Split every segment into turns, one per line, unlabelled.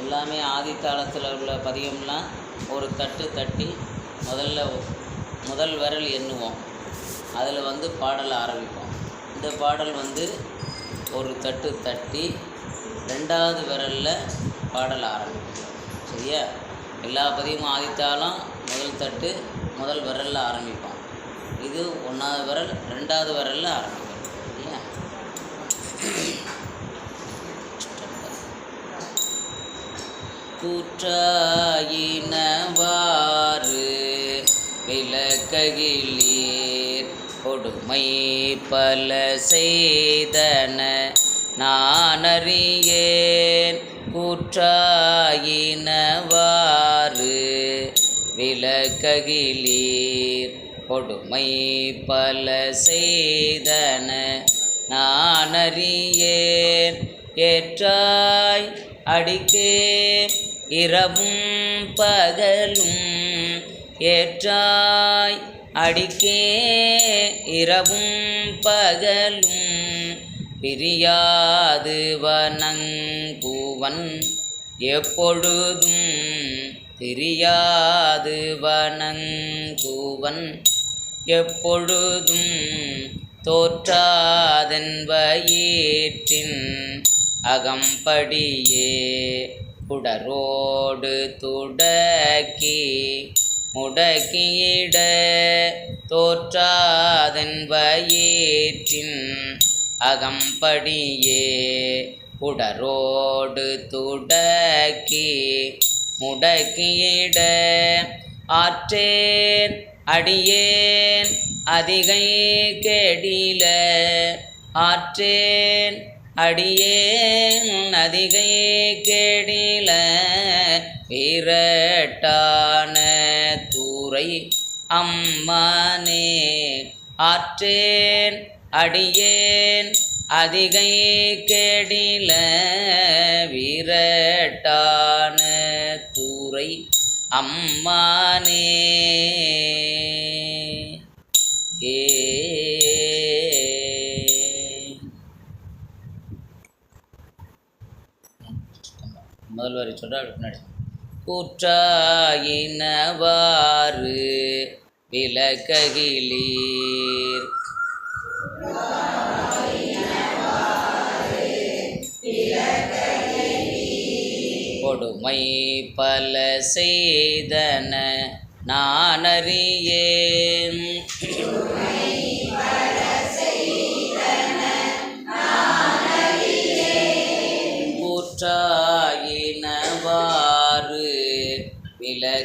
எல்லாமே ஆதி தாளத்தில் உள்ள பதியம்லாம் ஒரு தட்டு தட்டி முதல்ல முதல் விரல் எண்ணுவோம். அதில் வந்து பாடல் ஆரம்பிப்போம். இந்த பாடல் வந்து ஒரு தட்டு தட்டி ரெண்டாவது விரலில் பாடல் ஆரம்பிப்போம். சரியா? எல்லா பதியமும் ஆதித்தாலும் முதல் தட்டு முதல் விரலில் ஆரம்பிப்போம். இது ஒன்றாவது விரல் ரெண்டாவது விரலில் ஆரம்பிப்போம். கூற்றாயினவாறு விளக்ககிலீர் கொடுமை பல செய்தன நானறியேன். கூற்றாயினவாறு விளக்ககிலீர் கொடுமை பல செய்தன நான் அறியேன் ஏற்றாய் அடிக்கே இரவும் பகலும் ஏற்றாய் அடிக்கே இரவும் பகலும் பிரியாது வனங்குவன் எப்பொழுதும் பிரியாது வனங்குவன் எப்பொழுதும் தோற்றாதென்பயிற்றின் அகம்படியே குடரோடு துடக்கி முடக்கியிட தோற்றாதென்பயிற்றின் அகம்படியே குடரோடு துடக்கி முடக்கியிட ஆற்றேன் அடியேன் அதிகை கேடில ஆற்றேன் அடியேன் அதிகை கேடில விரட்டான தூரை அம்மானே ஆற்றேன் அடியேன் அதிகை கேடில விரட்டான தூரை அம்மானே. முதல் வரி சொல்ற பின்னாடி. கூற்றாயினவாறு விளக்ககிலீர். கொடுமை பல செய்தன நானறியேன். கூற்றாயினவாறு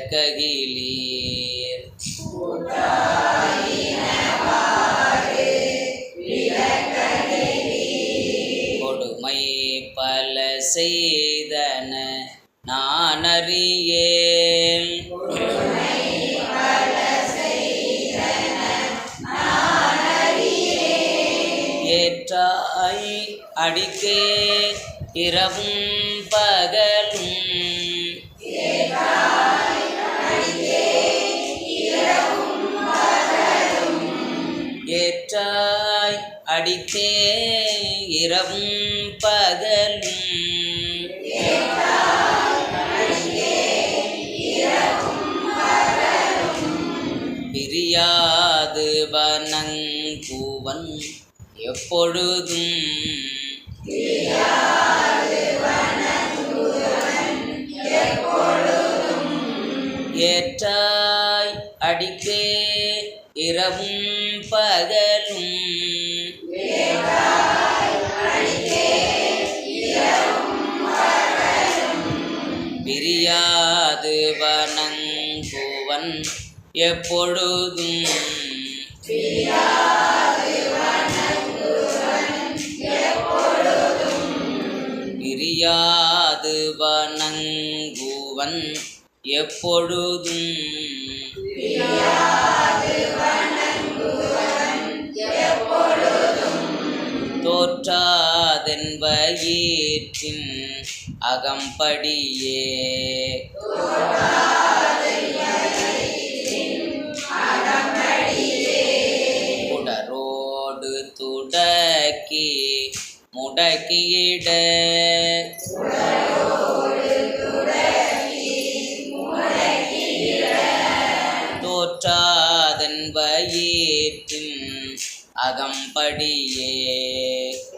விளக்ககிலீர். கொடுமை பல செய்தன நான் அறியேன் ஏற்றாய் அடிக்கே இரவும் பகலும். அடித்தாய் அடித்தே இரவும் பகலும். பிரியாது வனங்கூவன் எப்பொழுதும். ஏற்றாய் அடிக்கே இரவும் பகலும். பிரியாது வணங்குவன் எப்பொழுதும். பிரியாது வணங்குவன் எப்பொழுதும். தோற்றாதென்பயிற்றின் அகம்படியே. உடரோடு துடக்கி முடக்கியிட. தோற்றாதன் வயிற்றின் அகம்படியே.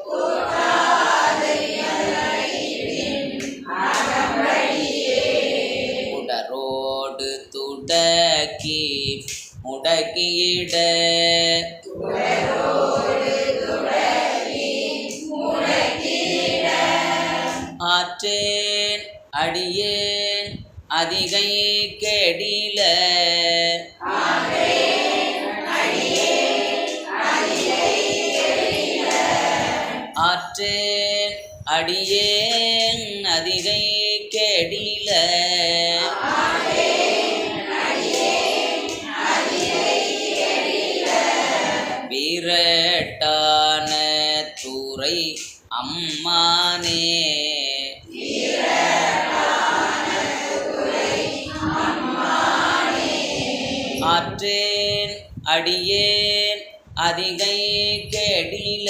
உடரோடு துடக்கி முடக்கியிட. ஆற்றேன் அடியேன் அதிகை கெடில. ஆற்றேன் அடியேன் அதிகை கெடில. வீரட்டான தூரை அம்மானே. ஆற்றேன் அடியேன் அதிகை கெடில.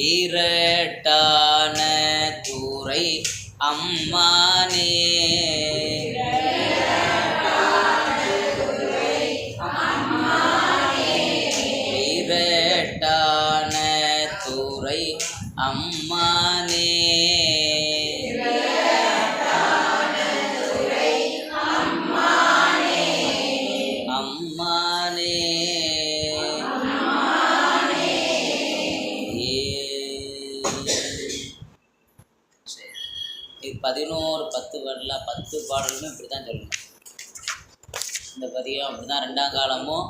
வீரட்டான தூரை அம்மானே. வீரட்டான தூரை அம்மா பதினோரு பத்து பாடல பத்து பாடலுமே இப்படி தான் சொல்லணும். இந்த பதியம் அப்படி தான் ரெண்டாம் காலமும்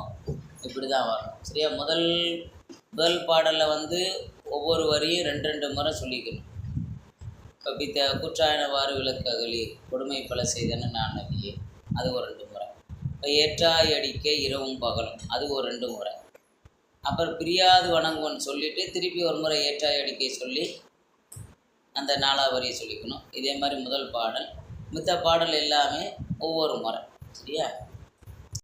இப்படி தான் வரும். சரியா? முதல் முதல் பாடலில் வந்து ஒவ்வொரு வரியும் ரெண்டு ரெண்டு முறை சொல்லிக்கணும். இப்போ பித்த குற்றாயனவாறு விளக்கு அகலி கொடுமை பல செய்தன நான் நபியே. அது ஒரு ரெண்டு முறை. இப்போ ஏற்றாய் அடிக்க இரவும் பகலும் அது ஒரு ரெண்டு முறை. அப்புறம் பிரியாது வணங்குவன் சொல்லிட்டு திருப்பி ஒரு முறை ஏற்றாய் அடிக்கை சொல்லி அந்த நாலாவரியை சொல்லிக்கணும். இதே மாதிரி முதல் பாடல். மித்த பாடல் எல்லாமே ஒவ்வொரு முறை. சரியா?